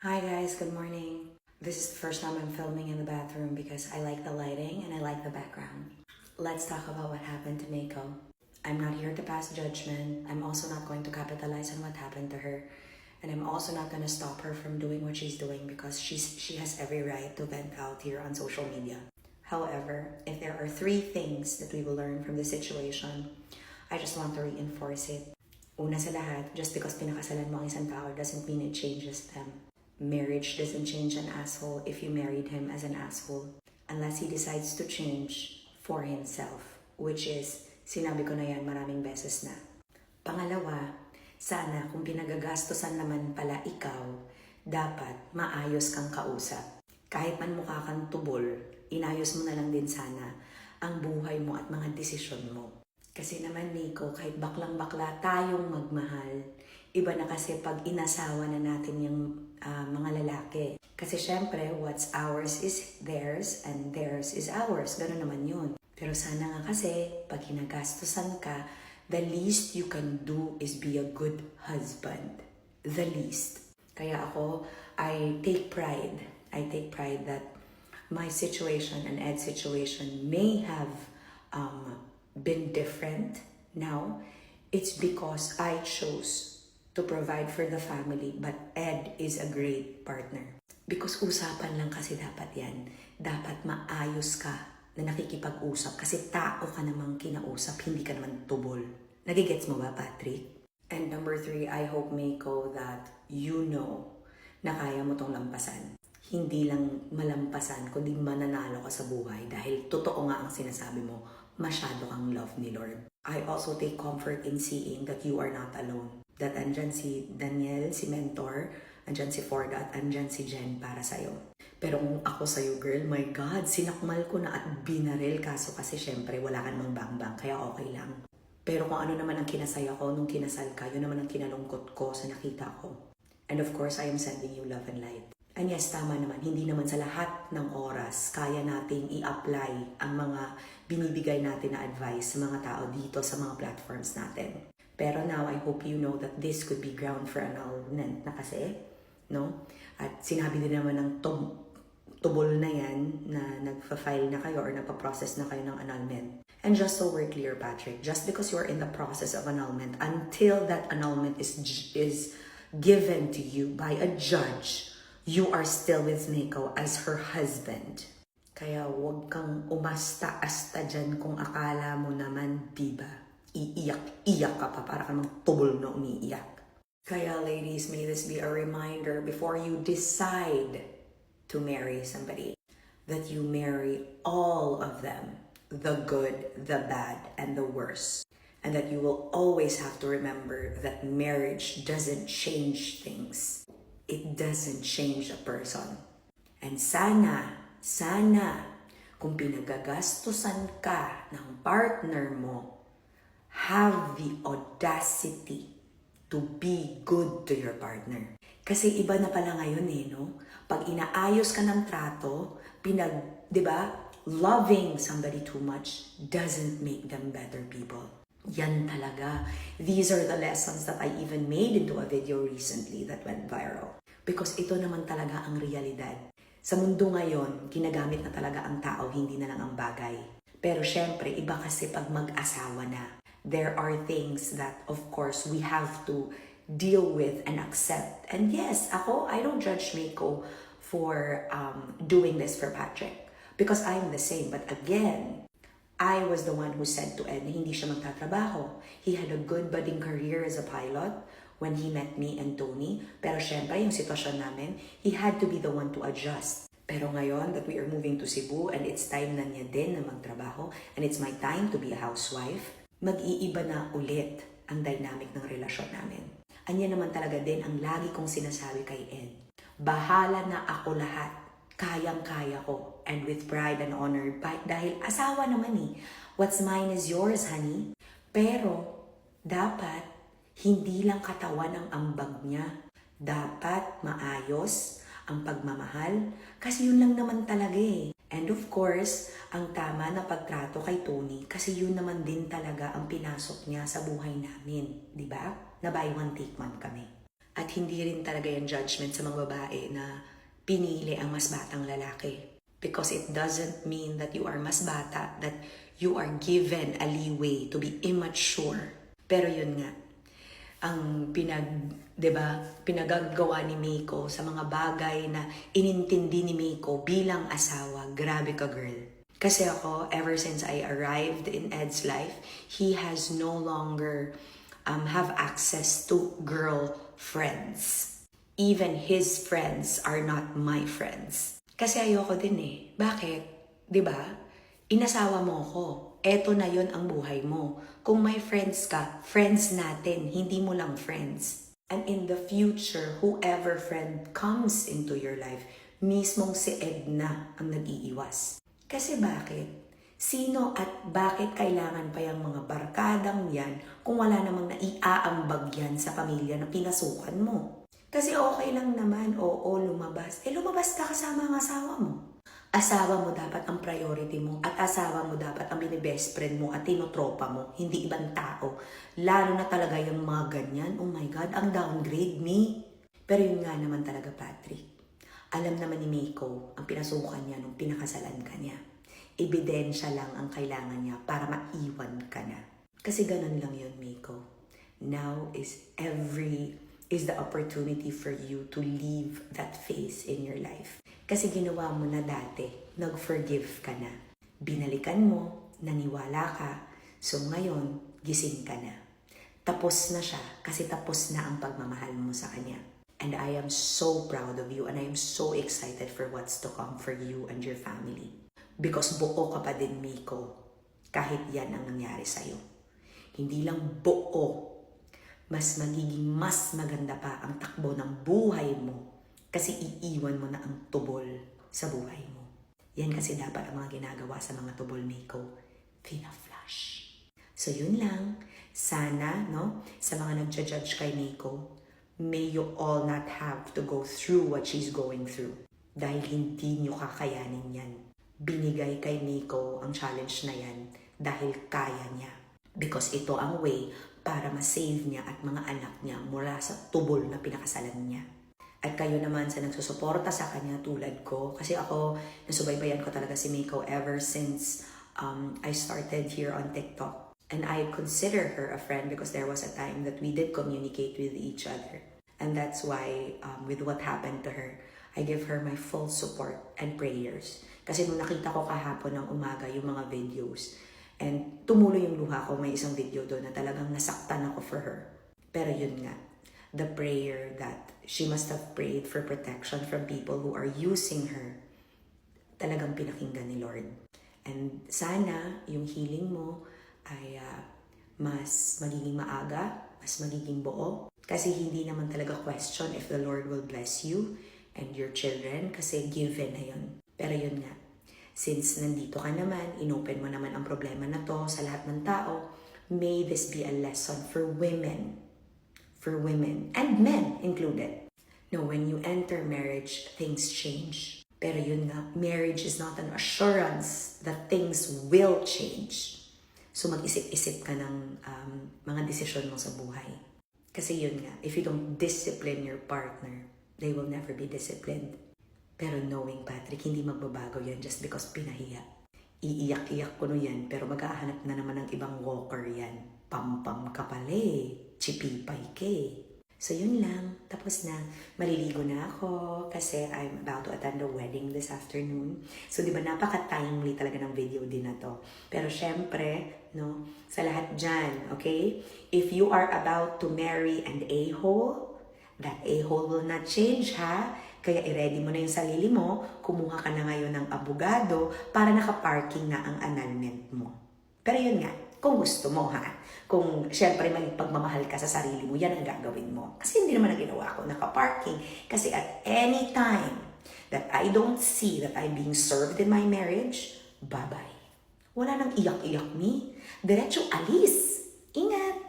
Hi guys, good morning. This is the first time I'm filming in the bathroom because I like the lighting and I like the background. Let's talk about what happened to Mako. I'm not here to pass judgment. I'm also not going to capitalize on what happened to her. And I'm also not going to stop her from doing what she's doing because she's she has every right to vent out here on social media. However, if there are three things that we will learn from this situation, I just want to reinforce it. Una sa lahat, just because pinakasalan mo ang isang tao doesn't mean it changes them. Marriage doesn't change an asshole if you married him as an asshole. Unless he decides to change for himself. Which is, sinabi ko na yan maraming beses na. Pangalawa, sana kung pinagagastosan naman pala ikaw, dapat maayos kang kausap. Kahit man mukha kang tubol, inayos mo na lang din sana ang buhay mo at mga desisyon mo. Kasi naman, Nico, kahit baklang-bakla tayong magmahal, iba na kasi pag inasawa na natin yung ah, mga lalaki. Kasi syempre, what's ours is theirs and theirs is ours. Ganun naman yun. Pero sana nga kasi, pag hinagastusan ka, the least you can do is be a good husband. The least. Kaya ako, I take pride. I take pride that my situation and Ed's situation may have um, been different now. It's because I chose to provide for the family, but Ed is a great partner. Because usapan lang kasi dapat yan. Dapat maayos ka na nakikipag-usap kasi tao ka namang kinausap, hindi ka naman tubol. Nagigets mo ba, Patrick? And number three, I hope, Mako, that you know na kaya mo tong lampasan. Hindi lang malampasan, kundi mananalo ka sa buhay dahil totoo nga ang sinasabi mo, masyado kang love ni Lord. I also take comfort in seeing that you are not alone. That andyan si Daniel, si Mentor, andyan si Ford at andyan si Jen para sa'yo. Pero kung ako sa'yo, girl, my God, sinakmal ko na at binaril kaso kasi syempre wala ka namang bang-bang, kaya okay lang. Pero kung ano naman ang kinasaya ko nung kinasal ka, yun naman ang kinalungkot ko sa nakita ko. And of course, I am sending you love and light. And yes, tama naman, hindi naman sa lahat ng oras kaya nating i-apply ang mga binibigay natin na advice sa mga tao dito sa mga platforms natin. Pero now, I hope you know that this could be ground for annulment na kasi, no? At sinabi din naman ng tub tubol na yan na nagfa-file na kayo or nagpa-process na kayo ng annulment. And just so we're clear, Patrick, just because you're in the process of annulment, until that annulment is is given to you by a judge, you are still with Mako as her husband. Kaya huwag kang umasta-asta dyan kung akala mo naman, biba, iiyak-iyak ka pa para ka ng tubol na umiiyak. Kaya ladies, may this be a reminder before you decide to marry somebody that you marry all of them the good, the bad, and the worst. And that you will always have to remember that marriage doesn't change things, it doesn't change a person. And sana, sana, kung pinagagastusan ka ng partner mo, have the audacity to be good to your partner. Kasi iba na pala ngayon eh, no? Pag inaayos ka ng trato, pinag, di ba, loving somebody too much doesn't make them better people. Yan talaga. These are the lessons that I even made into a video recently that went viral. Because ito naman talaga ang realidad. Sa mundo ngayon, ginagamit na talaga ang tao, hindi na lang ang bagay. Pero syempre, iba kasi pag mag-asawa na. There are things that, of course, we have to deal with and accept. And yes, ako, I don't judge Miko for um, doing this for Patrick. Because I'm the same. But again, I was the one who said to Ed hindi siya magtatrabaho. He had a good budding career as a pilot when he met me and Tony. Pero syempre, yung sitwasyon namin, he had to be the one to adjust. Pero ngayon that we are moving to Cebu and it's time na niya din na magtrabaho and it's my time to be a housewife, mag-iiba na ulit ang dynamic ng relasyon namin. Anya naman talaga din ang lagi kong sinasabi kay Ed. Bahala na ako lahat. Kayang-kaya ko. And with pride and honor. Dahil asawa naman eh. What's mine is yours, honey. Pero, dapat, hindi lang katawan ang ambag niya. Dapat maayos ang pagmamahal. Kasi yun lang naman talaga eh. And of course, ang tama na pagtrato kay Tony kasi yun naman din talaga ang pinasok niya sa buhay namin. di ba? Na buy one take one kami. At hindi rin talaga yung judgment sa mga babae na pinili ang mas batang lalaki. Because it doesn't mean that you are mas bata, that you are given a leeway to be immature. Pero yun nga, ang pinag, 'di ba, pinagagawa ni Miko sa mga bagay na inintindi ni Miko bilang asawa. Grabe ka, girl. Kasi ako, ever since I arrived in Ed's life, he has no longer um, have access to girl friends. Even his friends are not my friends. Kasi ayoko din eh. Bakit? 'Di ba? Inasawa mo ko. Eto na yon ang buhay mo. Kung may friends ka, friends natin, hindi mo lang friends. And in the future, whoever friend comes into your life, mismong si Edna ang nag-iiwas. Kasi bakit? Sino at bakit kailangan pa yung mga barkadang yan kung wala namang naiaambag yan sa pamilya na pinasukan mo? Kasi okay lang naman, oo, lumabas. Eh, lumabas ka kasama ang asawa mo. Asawa mo dapat ang priority mo at asawa mo dapat ang binibest friend mo at tinotropa mo, hindi ibang tao. Lalo na talaga yung mga ganyan, oh my God, ang downgrade me. Pero yun nga naman talaga, Patrick. Alam naman ni Miko ang pinasukan niya nung pinakasalan ka niya. Ebidensya lang ang kailangan niya para maiwan ka na. Kasi ganun lang yun, Miko. Now is every is the opportunity for you to leave that phase in your life. Kasi ginawa mo na dati, nag-forgive ka na. Binalikan mo, naniwala ka, so ngayon, gising ka na. Tapos na siya kasi tapos na ang pagmamahal mo sa kanya. And I am so proud of you and I am so excited for what's to come for you and your family. Because buo ka pa din, Miko, kahit yan ang nangyari sa'yo. Hindi lang buo, mas magiging mas maganda pa ang takbo ng buhay mo kasi iiwan mo na ang tubol sa buhay mo. Yan kasi dapat ang mga ginagawa sa mga tubol, Miko. Fina-flush. So yun lang. Sana, no, sa mga nagja-judge kay Miko, may you all not have to go through what she's going through. Dahil hindi nyo kakayanin yan. Binigay kay Miko ang challenge na yan dahil kaya niya. Because ito ang way para ma-save niya at mga anak niya mula sa tubol na pinakasalan niya. At kayo naman sa nagsusuporta sa kanya tulad ko. Kasi ako, nasubaybayan ko talaga si Miko ever since um, I started here on TikTok. And I consider her a friend because there was a time that we did communicate with each other. And that's why, um, with what happened to her, I give her my full support and prayers. Kasi nung nakita ko kahapon ng umaga yung mga videos, and tumuloy yung luha ko, may isang video doon na talagang nasaktan ako for her. Pero yun nga, the prayer that she must have prayed for protection from people who are using her, talagang pinakinggan ni Lord. And sana yung healing mo ay ah, mas magiging maaga, mas magiging buo. Kasi hindi naman talaga question if the Lord will bless you and your children kasi given na yun. Pero yun nga, since nandito ka naman, inopen mo naman ang problema na to sa lahat ng tao, may this be a lesson for women. For women and men included. No, when you enter marriage, things change. Pero yun nga, marriage is not an assurance that things will change. So mag-isip-isip ka ng um, mga desisyon mo sa buhay. Kasi yun nga, if you don't discipline your partner, they will never be disciplined. Pero knowing Patrick, hindi magbabago yan just because pinahiya. Iiyak-iyak ko no yan, pero maghahanap na naman ng ibang walker yan. Pam-pam ka pala eh. Chipipay ka eh. So yun lang, tapos na. Maliligo na ako kasi I'm about to attend a wedding this afternoon. So di ba napaka-timely talaga ng video din na to. Pero syempre, no, sa lahat dyan, okay? If you are about to marry an a-hole, that a-hole will not change ha. Kaya i-ready mo na yung sarili mo, kumuha ka na ngayon ng abogado para naka-parking na ang annulment mo. Pero yun nga, kung gusto mo ha. Kung syempre may pagmamahal ka sa sarili mo, yan ang gagawin mo. Kasi hindi naman ang ginawa ko, naka-parking. Kasi at any time that I don't see that I'm being served in my marriage, bye-bye. Wala nang iyak-iyak me. Diretso alis. Ingat!